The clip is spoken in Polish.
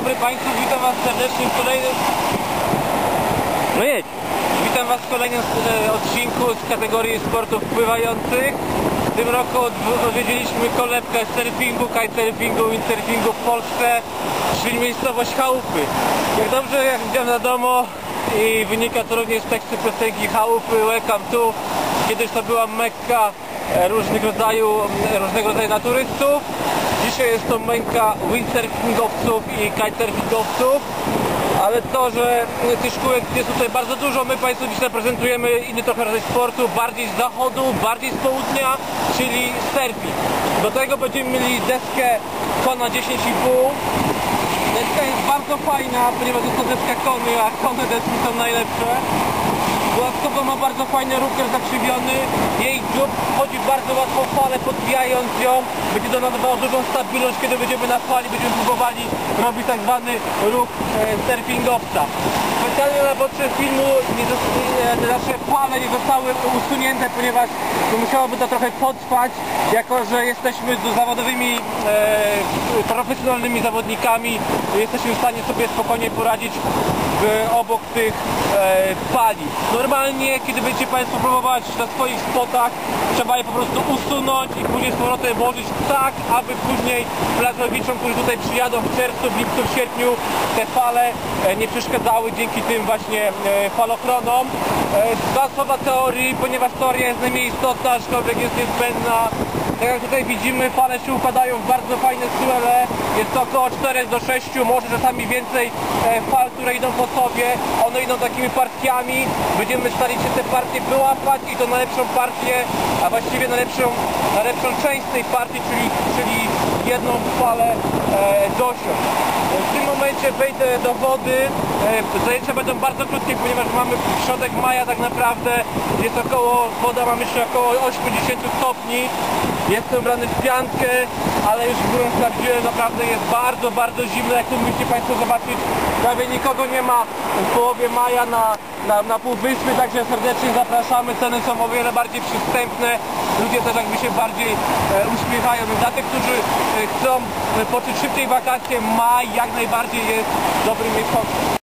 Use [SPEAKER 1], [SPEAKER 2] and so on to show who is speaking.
[SPEAKER 1] dobry Państwu, witam Was serdecznie w kolejnym...
[SPEAKER 2] No jedź.
[SPEAKER 1] Witam Was w kolejnym e, odcinku z kategorii sportów pływających. W tym roku odw- odwiedziliśmy kolebkę surfingu, kitesurfingu, windsurfingu w Polsce, czyli miejscowość Chałupy. Jak dobrze jak widziałem na domu i wynika to również z tekstu piosenki Chałupy, Welcome to. Kiedyś to była mekka e, różnych rodzaju, różnego rodzaju naturystów. Dzisiaj jest to mekka windsurfingowców i kitesurfingowców. Ale to, że tych szkółek jest tutaj bardzo dużo, my Państwu dzisiaj prezentujemy inny trochę rodzaj sportu, bardziej z zachodu, bardziej z południa, czyli surfing. Do tego będziemy mieli deskę Kona 10,5. Deska jest bardzo fajna, ponieważ jest to deska Kony, a Kony deski są najlepsze. Dodatkowo ma bardzo fajny ruker zakrzywiony. W falę, podbijając ją. Będzie to nadawało dużą stabilność, kiedy będziemy na fali, będziemy próbowali robić tak zwany ruch e, surfingowca. Specjalnie na potrzeb filmu nie zos- e, nasze fale nie zostały usunięte, ponieważ musiałoby to trochę potrwać, jako że jesteśmy zawodowymi, e, profesjonalnymi zawodnikami, jesteśmy w stanie sobie spokojnie poradzić w, obok tych e, fali. Normalnie, kiedy będziecie Państwo próbować na swoich spotach, trzeba je po prostu usunąć i później z powrotem włożyć tak, aby później plażowiczom, którzy tutaj przyjadą w czerwcu, w lipcu, w sierpniu, te fale e, nie przeszkadzały dzięki tym właśnie e, falochronom. E, Dwa słowa teorii, ponieważ teoria jest najmniej istotna, aczkolwiek jest niezbędna. Tak jak tutaj widzimy, fale się układają w bardzo fajne suele. Jest to około 4 do 6, może czasami więcej e, fal, które idą po sobie. One idą takimi partiami. Będziemy starali się te partie wyłapać i to na lepszą partię, a właściwie na lepszą, na lepszą część tej partii, czyli, czyli jedną falę e, dosiąść. W tym momencie wejdę do wody. E, Zajęcia będą bardzo krótkie, ponieważ mamy środek maja tak naprawdę. Jest około, woda ma myślę około 80 stopni. Jestem ubrany w piankę, ale już sprawdziłem, naprawdę jest bardzo, bardzo zimno, jak tu musicie Państwo zobaczyć. Prawie nikogo nie ma w połowie maja na, na, na półwyspie, także serdecznie zapraszamy. Ceny są o wiele bardziej przystępne. Ludzie też jakby się bardziej e, uśmiechają. Więc Dla tych, którzy e, chcą e, poczuć szybciej wakacje, maj jak najbardziej jest dobrym miesiącem.